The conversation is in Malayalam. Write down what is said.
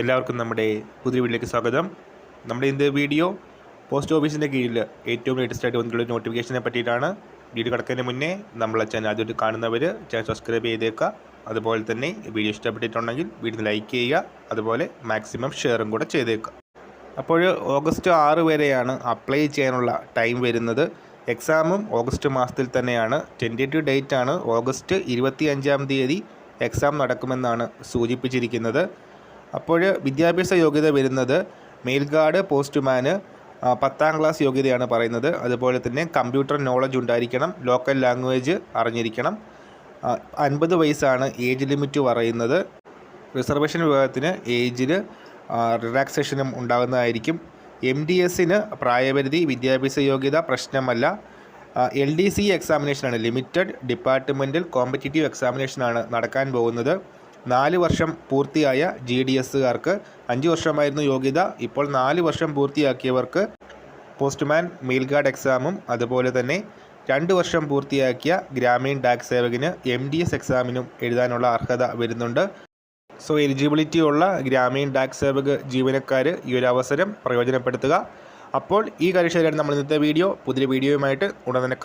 എല്ലാവർക്കും നമ്മുടെ പുതിയ വീട്ടിലേക്ക് സ്വാഗതം. നമ്മുടെ ഇന്ന് വീഡിയോ പോസ്റ്റ് ഓഫീസിന്റെ കീഴിൽ ഏറ്റവും ലേറ്റസ്റ്റ് ആയിട്ട് വന്നിട്ടുള്ള നോട്ടിഫിക്കേഷനെ പറ്റിയിട്ടാണ്. വീഡിയോ കിടക്കുന്നതിന് മുന്നേ നമ്മളെ ചാനൽ ആദ്യമായിട്ട് കാണുന്നവർ ചാനൽ സബ്സ്ക്രൈബ് ചെയ്തേക്കുക. അതുപോലെ തന്നെ വീഡിയോ ഇഷ്ടപ്പെട്ടിട്ടുണ്ടെങ്കിൽ വീഡിയോ ലൈക്ക് ചെയ്യുക. അതുപോലെ മാക്സിമം ഷെയറും കൂടെ ചെയ്തേക്കുക. അപ്പോൾ ഓഗസ്റ്റ് ആറ് വരെയാണ് അപ്ലൈ ചെയ്യാനുള്ള ടൈം വരുന്നത്. എക്സാമും ഓഗസ്റ്റ് മാസത്തിൽ തന്നെയാണ്. ടെന്റേറ്റീവ് ഡേറ്റ് ആണ്. ഓഗസ്റ്റ് ഇരുപത്തി അഞ്ചാം തീയതി എക്സാം നടക്കുമെന്നാണ് സൂചിപ്പിച്ചിരിക്കുന്നത്. അപ്പോൾ വിദ്യാഭ്യാസ യോഗ്യത വരുന്നത് മെയിൽഗാർഡ് പോസ്റ്റ്മാന് പത്താം ക്ലാസ് യോഗ്യതയാണ് പറയുന്നത്. അതുപോലെ തന്നെ കമ്പ്യൂട്ടർ നോളജ് ഉണ്ടായിരിക്കണം ലോക്കൽ ലാംഗ്വേജ് അറിഞ്ഞിരിക്കണം. അൻപത് വയസ്സാണ് ഏജ് ലിമിറ്റ് പറയുന്നത്. റിസർവേഷൻ വിഭാഗത്തിന് ഏജിൽ റിലാക്സേഷനും ഉണ്ടാകുന്നതായിരിക്കും. എം ഡി എസിന് പ്രായപരിധി വിദ്യാഭ്യാസ യോഗ്യത പ്രശ്നമല്ല. എൽ ഡി സി എക്സാമിനേഷനാണ് ലിമിറ്റഡ് ഡിപ്പാർട്ട്മെന്റൽ കോമ്പറ്റേറ്റീവ് എക്സാമിനേഷനാണ് നടക്കാൻ പോകുന്നത്. നാല് വർഷം പൂർത്തിയായ ജി ഡി എസ്സുകാർക്ക് അഞ്ച് വർഷമായിരുന്നു യോഗ്യത. ഇപ്പോൾ നാല് വർഷം പൂർത്തിയാക്കിയവർക്ക് പോസ്റ്റ്മാൻ മെയിൽ ഗാർഡ് എക്സാമും അതുപോലെ തന്നെ രണ്ട് വർഷം പൂർത്തിയാക്കിയ ഗ്രാമീൺ ഡാക് സേവകന് എം ഡി എസ് എക്സാമിനും എഴുതാനുള്ള അർഹത വരുന്നുണ്ട്. സോ എലിജിബിലിറ്റി ഉള്ള ഗ്രാമീൺ ഡാക് സേവക് ജീവനക്കാർ ഈ ഒരു അവസരം പ്രയോജനപ്പെടുത്തുക. അപ്പോൾ ഈ കാര്യം നമ്മൾ ഇന്നത്തെ വീഡിയോ പുതിയ വീഡിയോയുമായിട്ട് ഉടൻ തന്നെ കാണാം.